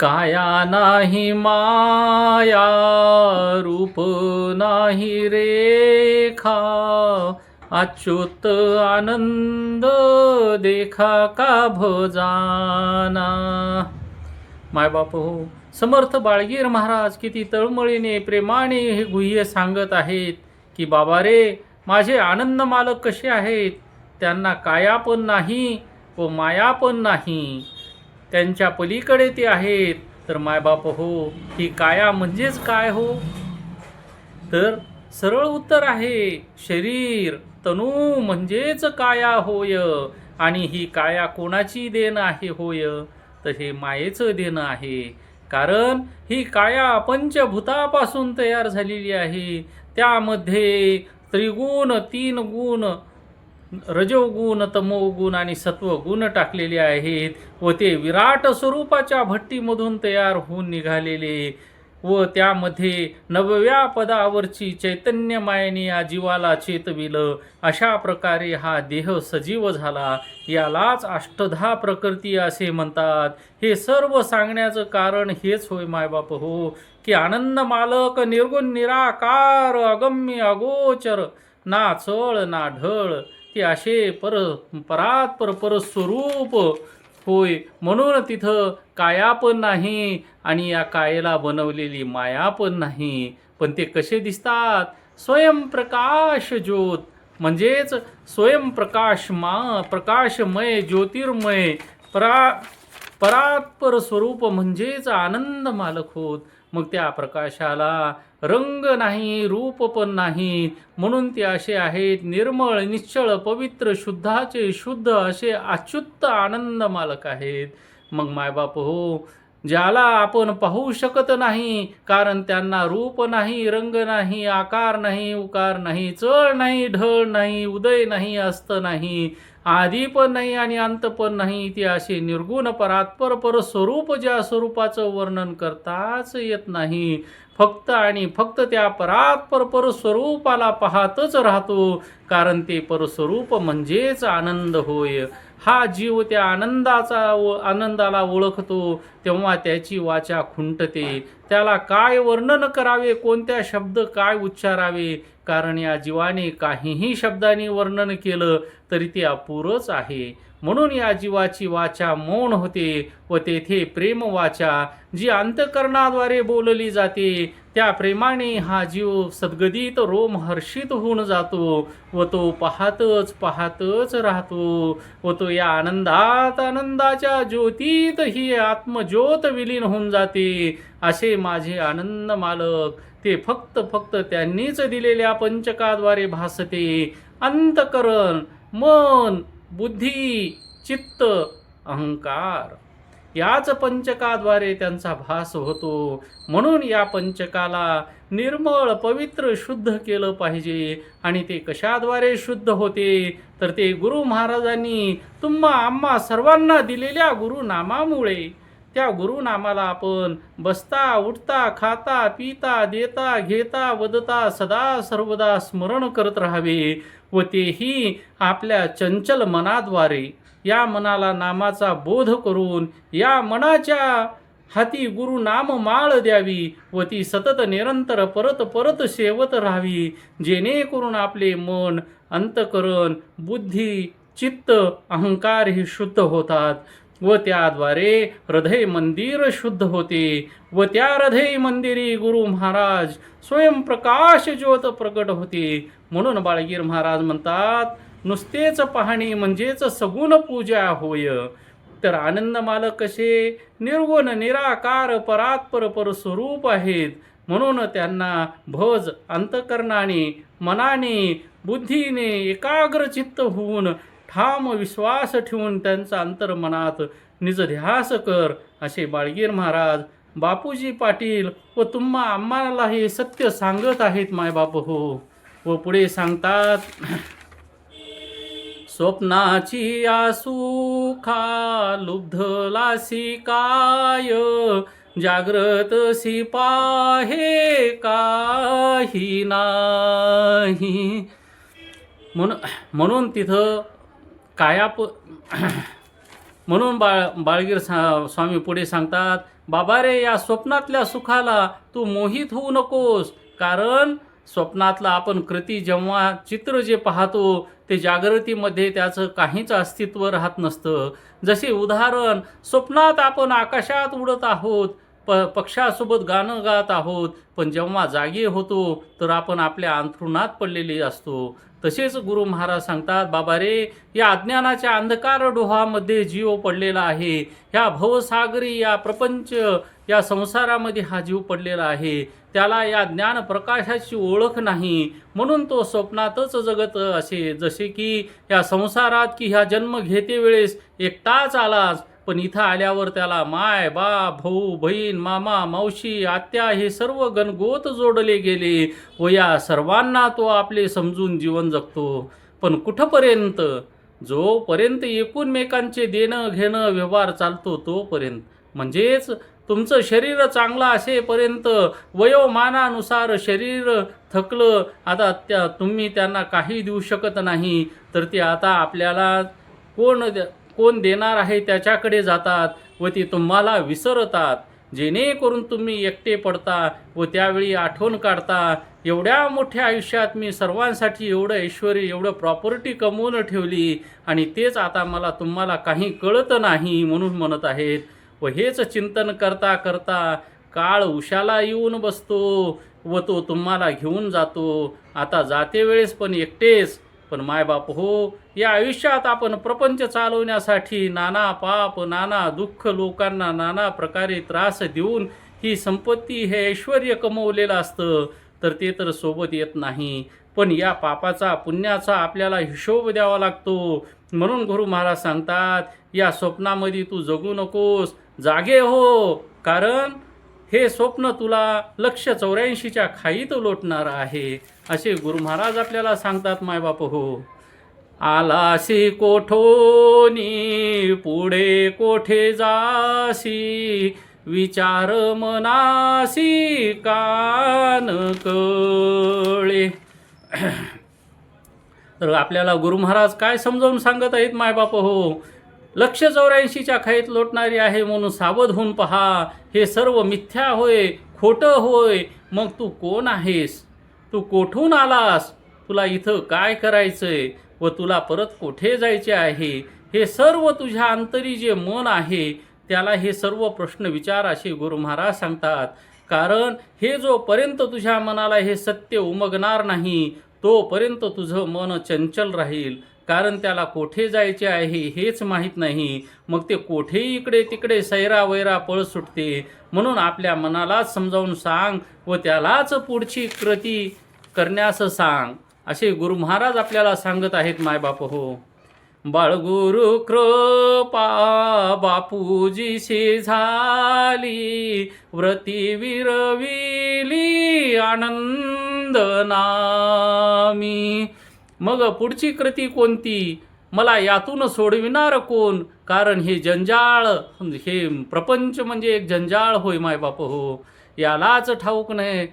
काया नाही माया रूप नाही रेखा अच्युत आनंद देखा का भजाना? मायबाप हो समर्थ बाळगीर महाराज किती तळमळीने प्रेमाने हे गुह्य सांगत आहेत की बाबा रे माझे आनंद मालक कसे आहेत? त्यांना काया पण नाही व माया पण नाही. त्यांच्या पलीकडे ते आहेत. तर मायबाप हो ही काया म्हणजेच काय हो? तर सरळ उत्तर आहे शरीर तनू म्हणजेच काया होय. आणि ही काया कोणाची देण आहे होय? तर हे मायेचं देणं आहे. कारण ही काया पंचभूतापासून तयार झालेली आहे. त्यामध्ये त्रिगुण तीन गुण रजोगुण तमोगुण आणि सत्वगुण टाकलेले आहेत व ते विराट स्वरूपाच्या भट्टीमधून तयार होऊन निघालेले व त्यामध्ये नवव्या पदावरची चैतन्य मायने या जीवाला चेतविलं. अशा प्रकारे हा देह सजीव झाला. यालाच अष्टधा प्रकृती असे म्हणतात. हे सर्व सांगण्याचं कारण हेच होय मायबाप हो की आनंद मालक निर्गुण निराकार अगम्य अगोचर ना चळ ना ढळ ते असे पर परात्पर परस्वरूप होय. म्हणून तिथं काया पण नाही आणि या कायेला बनवलेली माया पण नाही. पण ते कसे दिसतात? स्वयंप्रकाश ज्योत. म्हणजेच स्वयंप्रकाश मा प्रकाशमय ज्योतिर्मय. परा परात्पर स्वरूप म्हणजेच आनंद मालक होत. मग त्या प्रकाशाला रंग नाही रूप पण नाही. म्हणून ते असे आहेत निर्मळ निश्चळ पवित्र शुद्धाचे शुद्ध असे अच्युत आनंद मालक आहेत. मग मायबाप हो ज्याला आपण पाहू शकत नाही कारण त्यांना रूप नाही रंग नाही आकार नाही उकार नाही चळ नाही ढळ नाही उदय नाही अस्त नाही आधी पण नाही आणि अंत पण नाही ते असे निर्गुण परात्पर पर स्वरूप ज्या स्वरूपाचं वर्णन करताच येत नाही. फक्त आणि फक्त त्या परात्पर परस्वरूपाला पाहतच राहतो कारण ते परस्वरूप म्हणजेच आनंद होय. हा जीव त्या आनंदाचा व आनंदाला ओळखतो तेव्हा त्याची वाचा खुंटते. त्याला काय वर्णन करावे कोणत्या शब्द काय उच्चारावे? कारण या जीवाने काहीही शब्दांनी वर्णन केलं तरी ते अपुरच आहे. म्हणून या जीवाची वाचा मौन होते व तेथे प्रेम वाचा जी अंतकरणाद्वारे बोलली जाते. त्या प्रेमाने हा जीव सद्गदित रोम हर्षित होऊन जातो व तो पाहतच पाहतच राहतो व तो या आनंदात आनंदाच्या ज्योतीत ही आत्मज्योत विलीन होऊन जाते. असे माझे आनंद मालक ते फक्त फक्त त्यांनीच दिलेल्या पंचकाद्वारे भासते. अंतकरण मन बुद्धी चित्त अहंकार. याच पंचकाद्वारे त्यांचा भास होतो. म्हणून या पंचकाला निर्मळ पवित्र शुद्ध केलं पाहिजे. आणि ते कशाद्वारे शुद्ध होते? तर ते गुरु महाराजांनी तुम्हा आम्हा सर्वांना दिलेल्या गुरुनामामुळे. त्या गुरुनामाला आपण बसता उठता खाता पिता देता घेता वदता सदा सर्वदा स्मरण करत राहावे व तेही आपल्या चंचल मनाद्वारे. या मनाला नामाचा बोध करून या मनाच्या हाती गुरु नाम माळ द्यावी व ती सतत निरंतर परत परत सेवत राहावी जेणेकरून आपले मन अंतकरण बुद्धी चित्त अहंकार हे शुद्ध होतात. व त्याद्वारे हृदय मंदिर शुद्ध होते. व त्या हृदय मंदिरी गुरु महाराज स्वयंप्रकाश ज्योत प्रकट होते. म्हणून बाळगीर महाराज म्हणतात नुसतेच पाहणे म्हणजेच सगुण पूजा होय. तर आनंद मालक कसे? निर्गुण निराकार परात्पर परस्वरूप आहेत. म्हणून त्यांना भज अंतकरणाने मनाने बुद्धीने एकाग्र चित्त होऊन ठाम विश्वास ठेवून त्यांचा अंतर्मनात निज ध्यास कर असे बाळगीर महाराज. बापूजी पाटील व तुम्हा आम्हाला हे सत्य सांगत आहेत मायबाप हो. व पुढे सांगतात स्वप्नाची आसुखा लुब्धलासी काय? जाग्रत सी पाहे काही नाही. म्हणून म्हणून तिथं कायाप म्हणून बाळ बाळगीर सा स्वामी पुढे सांगतात बाबा रे या स्वप्नातल्या सुखाला तू मोहित होऊ नकोस. कारण स्वप्नातला आपण कृती जेव्हा चित्र जे पाहतो ते जागृतीमध्ये त्याचं काहीच अस्तित्व राहत नसतं. जसे उदाहरण स्वप्नात आपण आकाशात उडत आहोत प पक्षासोबत गाणं गात आहोत पण जेव्हा जागी होतो तर आपण आपल्या अंथरुणात पडलेले असतो. तसेच गुरु महाराज सांगतात बाबा रे या अज्ञानाच्या अंधकार डोहामध्ये जीव पडलेला आहे. ह्या भवसागरी या प्रपंच या संसारामध्ये हा जीव पडलेला आहे. त्याला या ज्ञान प्रकाशाची ओळख नाही. म्हणून तो स्वप्नातच जगत असे जसे की या संसारात की ह्या जन्म घेते वेळेस एकटाच आलास. पण इथं आल्यावर त्याला माय बाप भाऊ बहीण मामा मावशी आत्या हे सर्व गणगोत जोडले गेले. व या सर्वांना तो आपले समजून जीवन जगतो. पण कुठंपर्यंत? जोपर्यंत एकूणमेकांचे देणं घेणं व्यवहार चालतो तोपर्यंत. म्हणजेच तुमचं शरीर चांगलं असेपर्यंत वयोमानानुसार शरीर थकलं आता त्या तुम्ही त्यांना काही देऊ शकत नाही. तर ते आता आपल्याला कोण द- कोण देणार आहे त्याच्याकडे जातात व ती तुम्हाला विसरतात. जेणेकरून तुम्ही एकटे पडता व त्यावेळी आठवण काढता एवढ्या मोठ्या आयुष्यात मी सर्वांसाठी एवढं ऐश्वर एवढं प्रॉपर्टी कमवून ठेवली आणि तेच आता मला तुम्हाला काही कळत नाही म्हणून म्हणत आहेत. व हेच चिंतन करता करता काळ उशाला येऊन बसतो व तो तुम्हाला घेऊन जातो. आता जाते वेळेस पण एकटेच पण मायबाप हो या आयुष्यात आपण प्रपंच चालवण्यासाठी नाना पाप नाना दुःख लोकांना नाना प्रकारे त्रास देऊन ही संपत्ती हे ऐश्वर कमवलेलं असतं तर ते तर सोबत येत नाही. पण या पापाचा पुण्याचा आपल्याला हिशोब द्यावा लागतो. म्हणून गुरु महाराज सांगतात या स्वप्नामध्ये तू जगू नकोस जागे हो. कारण हे स्वप्न तुला लक्ष चौऱ्याऐंशीच्या खाईत लोटणार आहे असे गुरु महाराज आपल्याला सांगतात मायबाप हो. आलासी कोठोनी पुढे कोठे जासी विचार मनासी कान कळे. तर आपल्याला गुरु महाराज काय समजावून सांगत आहेत मायबाप हो. लक्ष चौऱ्याऐंशीच्या खाईत लोटणारी आहे म्हणून सावध होऊन पहा. हे सर्व मिथ्या होय खोटं होय. मग तू कोण आहेस? तू कोठून आलास? तुला इथं काय करायचंय? व तुला परत कोठे जायचे आहे? हे सर्व तुझ्या अंतरी जे मन आहे त्याला हे सर्व प्रश्न विचार असे गुरु महाराज सांगतात. कारण हे जोपर्यंत तुझ्या मनाला हे सत्य उमगणार नाही तोपर्यंत तुझं मन चंचल राहील. कारण त्याला कोठे जायचे आहे हेच माहीत नाही. मग ते कोठेही इकडे तिकडे सैरा वैरा पळ सुटते? म्हणून आपल्या मनालाच समजावून सांग व त्यालाच पुढची कृती करण्यास सांग. असे गुरु महाराज आपल्याला सांगत आहेत मायबाप हो. बाळगुरु कृपा बापूजीशी झाली व्रती विरविली आनंद नामी. मग पुढची कृती कोणती? मला यातून सोडविणार कोण? कारण हे जंजाळ हे प्रपंच म्हणजे एक जंजाळ होय मायबाप हो. यालाच ठाऊक नाही.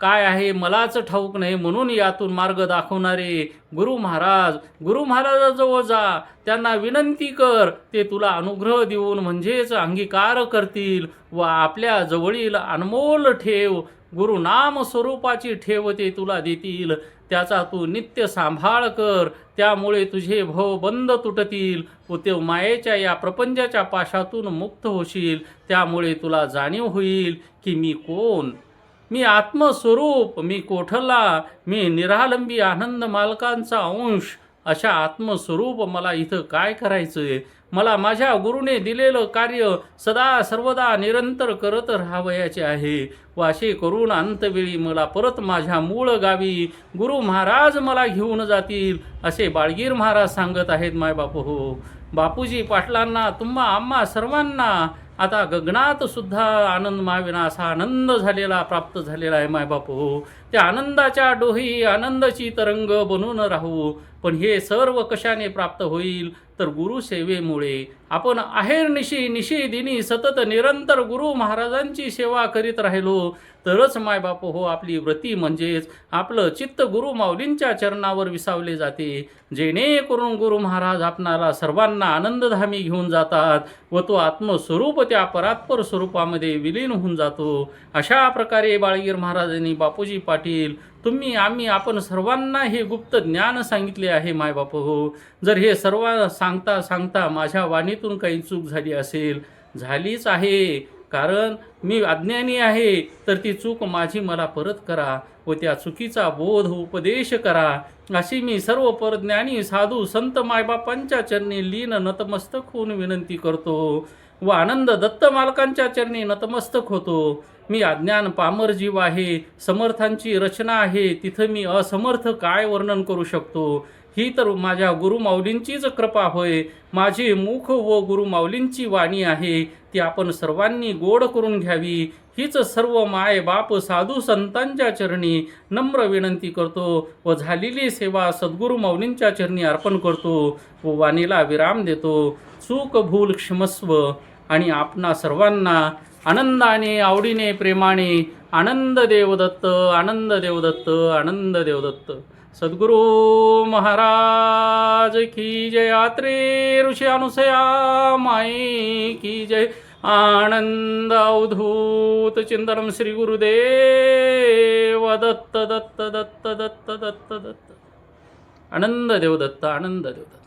काय आहे? मलाच ठाऊक नाही. म्हणून यातून मार्ग दाखवणारे गुरु महाराज गुरु महाराजाजवळ जा. त्यांना विनंती कर. ते तुला अनुग्रह देऊन म्हणजेच अंगीकार करतील व आपल्या जवळील अनमोल ठेव. गुरुनाम स्वरूपाची ठेव ते तुला देतील. त्याचा तू नित्य सांभाळ कर. त्यामुळे तुझे भव बंद तुटतील. व ते मायेच्या या प्रपंचाच्या पाशातून मुक्त होशील. त्यामुळे तुला जाणीव होईल की मी कोण? मी आत्मस्वरूप मी कोठला? मी निरालंबी आनंद मालकांचा अंश. अशा आत्मस्वरूप मला इथं काय करायचं आहे मला माझ्या गुरुने दिलेलं कार्य सदा सर्वदा निरंतर करत राहावयाचे आहे. व असे करून अंतवेळी मला परत माझ्या मूळ गावी गुरु महाराज मला घेऊन जातील असे बाळगीर महाराज सांगत आहेत माय बापू हो बापूजी पाटलांना तुम्हा आम्हा सर्वांना आता गगनात सुद्धा आनंद माविना असा आनंद झालेला प्राप्त झालेला आहे मायबापू त्या आनंदाच्या डोही आनंदाची तरंग बनून राहू. पण हे सर्व कशाने प्राप्त होईल? तर गुरुसेवेमुळे आपण आहेरनिशी निशी दिनी सतत निरंतर गुरु महाराजांची सेवा करीत राहिलो. तरच मायबाप हो आपली व्रती म्हणजेच आपलं चित्त गुरु माऊलींच्या चरणावर विसावले जाते. जेणेकरून गुरु महाराज आपणाला सर्वांना आनंदधामी घेऊन जातात व तो आत्मस्वरूप त्या परात्पर स्वरूपामध्ये विलीन होऊन जातो. अशा प्रकारे बाळगीर महाराजांनी बापूजी पाटील तुम्ही आम्ही आपण सर्वांना हे गुप्त ज्ञान सांगितले आहे मायबाप हो. जर हे सर्व सांगता सांगता माझ्या वाणीतून काही चूक झाली असेल झालीच आहे. कारण मी अज्ञानी आहे तर ती चूक माझी मला परत करा व त्या चुकीचा बोध उपदेश करा. अशी मी सर्व परज्ञानी साधू संत मायबापांच्या चरणी लीन नतमस्तक होऊन विनंती करतो. व आनंद दत्त मालकांच्या चरणी नतमस्तक होतो. मी अज्ञान पामर जीव आहे समर्थांची रचना आहे तिथं मी असमर्थ काय वर्णन करू शकतो? ही तर माझ्या गुरुमाऊलींचीच कृपा होय. माझी मुख व गुरुमाऊलींची वाणी आहे. ती आपण सर्वांनी गोड करून घ्यावी. हीच सर्व माय बाप साधू संतांच्या चरणी नम्र विनंती करतो व झालेली सेवा सद्गुरू माऊलींच्या चरणी अर्पण करतो व वाणीला विराम देतो. चूक भूल क्षमस्व आणि आपणा सर्वांना आनंदाने आवडीने प्रेमाने आनंद देवदत्त आनंद देवदत्त आनंद देवदत्त. सद्गुरु महाराज की जय यात्रे ऋषी अनुसया माई की जय। आनंद अवधूत चिंतनम श्री गुरुदेव। दत्त दत्त दत्त दत्त दत्त दत्त। आनंद देवदत्त आनंद देवदत्त।